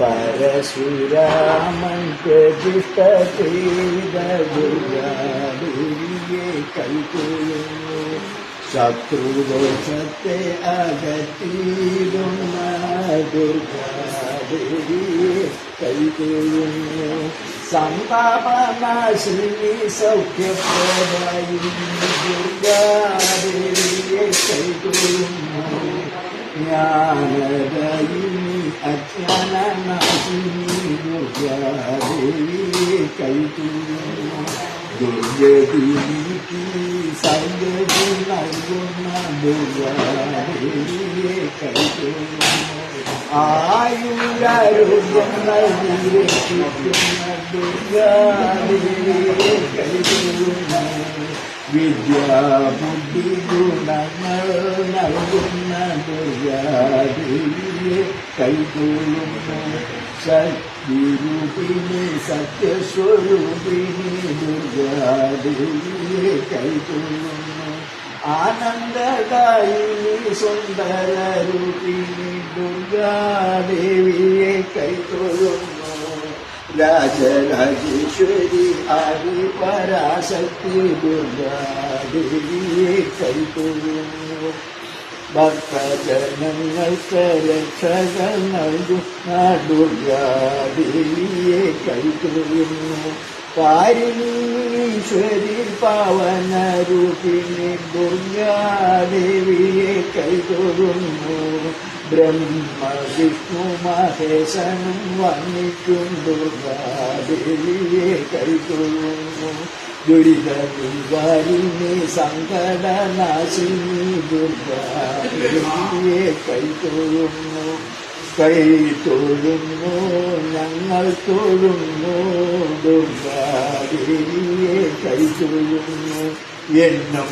परशुरामप्रतिष्ठते दुर्गादुर्ये कल्पुयो शत्रुदोषते अगतिरुमा श्री सौख्य प्रदाय दुर्गा दुर्गादेवी कल्पुयो జ్ఞానదయీ అజ్ఞాననాశిని దుర్గాదేవి కైతూర్య దుర్గదికి సంగతి నర్గుణ దుర్గాదేవి కైతూర్య ఆయురారుణ దుర్గాదేవి కైతూర్య విద్యా బుద్ధి గుణమయ ദുർഗാദേവിയെ കൈകൊള്ളുന്നു വിദ്യാബുദ്ധി ഗുണങ്ങൾ നൽകുന്ന ദുർഗാദേവിയെ കൈകൊള്ളുന്നു ശക്തിരൂപിണി സത്യസ്വരൂപിണി ദുർഗാദേവിയെ കൈകൊള്ളുന്നു ആനന്ദദായിനി സുന്ദരരൂപിണി ദുർഗാദേവിയെ കൈകൊള്ളുന്നു രാജരാജേശ്വരി ആദി പരാശക്തി ദുർഗാദേവിയെ കൈകൊള്ളുന്നു ഭക്തജനങ്ങൾക്ക് രക്ഷകൾ നൽകും ദുർഗാദേവിയെ കൈകൊള്ളുന്നു പാരിണീശ്വരി പാവന രൂപിണി ദുർഗാദേവിയെ കൈകൊള്ളുന്നു ബ്രഹ്മ വിഷ്ണു മഹേശനും വന്നിക്കും ദുർഗാദേവിയെ കൈകൊള്ളുന്നു ദുരിത നിവാരിണി സങ്കടനാശിനി ദുർഗാദേവിയെ കൈത്തൊഴുന്നു കൈ തൊഴുന്നു ഞങ്ങൾ തൊഴുന്നു ദുർഗാദേവിയെ കൈ തൊഴുന്നു എന്നും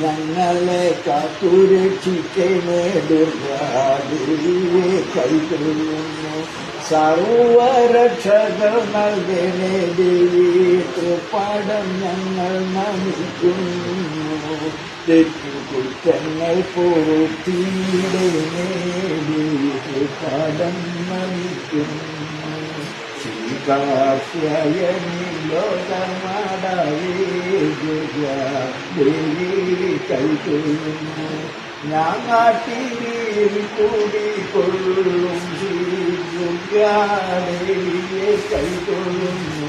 ഞങ്ങളെ കാത്തുരക്ഷിക്കണേ ദുർഗാദേവിയെ കൈ തൊഴുന്നു സർവരക്ഷകൾ നൽകണേ ദേവി തൃപ്പാടം ഞങ്ങൾ നമിക്കുന്നു. തെറ്റുകുറ്റങ്ങൾ പൂർത്തിയിടണേ ദേവി തൃപ്പാടം നമിക്കുന്നു. കഴിക്കുന്നു ഞാൻ നാട്ടിൽ കൂടിക്കൊള്ളും ദുർഗാദേവിയെ കൈക്കൊള്ളുന്നു